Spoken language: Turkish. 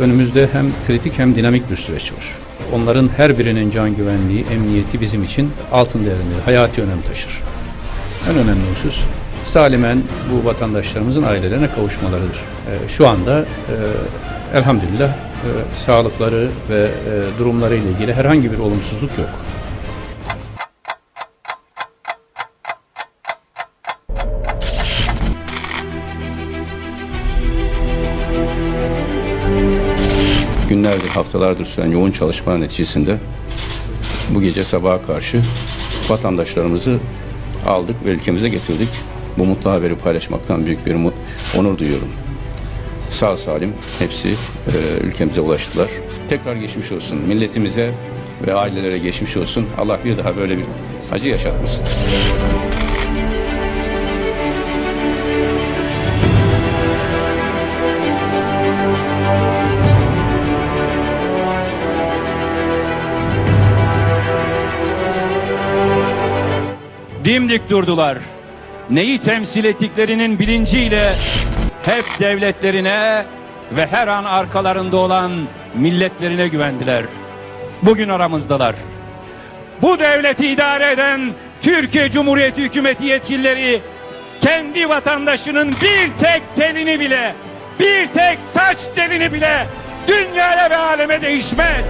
Önümüzde hem kritik hem dinamik bir süreç var. Onların her birinin can güvenliği, emniyeti bizim için altın değerinde, hayati önem taşır. En önemli husus salimen bu vatandaşlarımızın ailelerine kavuşmalarıdır. Ee, Şu anda e, elhamdülillah e, sağlıkları ve e, durumları ile ilgili herhangi bir olumsuzluk yok. Günlerdir, haftalardır süren yoğun çalışmalar neticesinde bu gece sabaha karşı vatandaşlarımızı aldık ve ülkemize getirdik. Bu mutlu haberi paylaşmaktan büyük bir onur duyuyorum. Sağ salim hepsi e, ülkemize ulaştılar. Tekrar geçmiş olsun milletimize ve ailelere geçmiş olsun. Allah bir daha böyle bir acı yaşatmasın. Dimdik durdular. Neyi temsil ettiklerinin bilinciyle hep devletlerine ve her an arkalarında olan milletlerine güvendiler. Bugün aramızdalar. Bu devleti idare eden Türkiye Cumhuriyeti hükümeti yetkilileri kendi vatandaşının bir tek telini bile, bir tek saç telini bile dünyaya ve aleme değişmez.